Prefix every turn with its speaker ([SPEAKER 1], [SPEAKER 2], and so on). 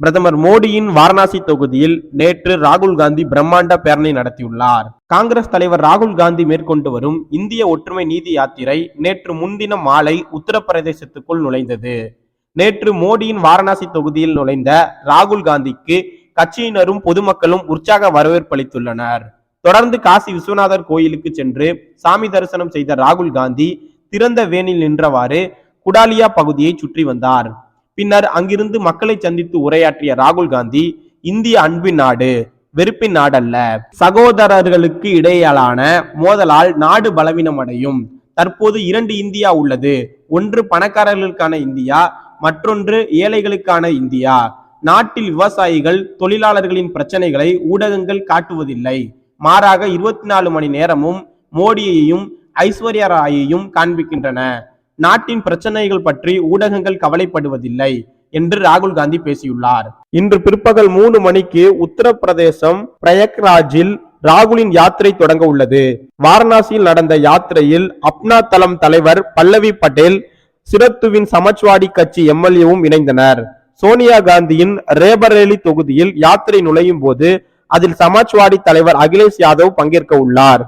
[SPEAKER 1] பிரதமர் மோடியின் வாரணாசி தொகுதியில் நேற்று ராகுல் காந்தி பிரம்மாண்ட பேரணி நடத்தியுள்ளார். காங்கிரஸ் தலைவர் ராகுல் காந்தி மேற்கொண்டு வரும் இந்திய ஒற்றுமை நீதி யாத்திரை நேற்று முன்தினம் மாலை உத்தரப்பிரதேசத்துக்குள் நுழைந்தது. நேற்று மோடியின் வாரணாசி தொகுதியில் நுழைந்த ராகுல் காந்திக்கு கட்சியினரும் பொதுமக்களும் உற்சாக வரவேற்பளித்துள்ளனர் தொடர்ந்து காசி விஸ்வநாதர் கோயிலுக்கு சென்று சாமி தரிசனம் செய்த ராகுல் காந்தி திறந்த வேனில் நின்றவாறு குடாலியா பகுதியை சுற்றி வந்தார். பின்னர் அங்கிருந்து மக்களை சந்தித்து உரையாற்றிய ராகுல் காந்தி இந்திய அன்பின் நாடு வெறுப்பின் நாடல்ல. சகோதரர்களுக்கு இடையிலான மோதலால் நாடு பலவீனமடையும். தற்போது இரண்டு இந்தியா உள்ளது. ஒன்று பணக்காரர்களுக்கான இந்தியா மற்றொன்று ஏழைகளுக்கான இந்தியா. நாட்டில் விவசாயிகள் தொழிலாளர்களின் பிரச்சனைகளை ஊடகங்கள் காட்டுவதில்லை. மாறாக இருபத்தி நாலு மணி நேரமும் மோடியையும் ஐஸ்வர்யா ராயையும் காண்பிக்கின்றன. நாட்டின் பிரச்சனைகள் பற்றி ஊடகங்கள் கவலைப்படுவதில்லை என்று ராகுல் காந்தி பேசியுள்ளார். இன்று பிற்பகல் மூணு மணிக்கு உத்தரப்பிரதேசம் பிரயக்ராஜில் ராகுலின் யாத்திரை தொடங்க உள்ளது. வாரணாசியில் நடந்த யாத்திரையில் அப்னா தளம் தலைவர் பல்லவி பட்டேல் சிரத்துவின் சமாஜ்வாடி கட்சி எம்எல்ஏவும் இணைந்தனர். சோனியா காந்தியின் ரேபரேலி தொகுதியில் யாத்திரை நுழையும் போது அதில் சமாஜ்வாடி தலைவர் அகிலேஷ் யாதவ் பங்கேற்க உள்ளார்.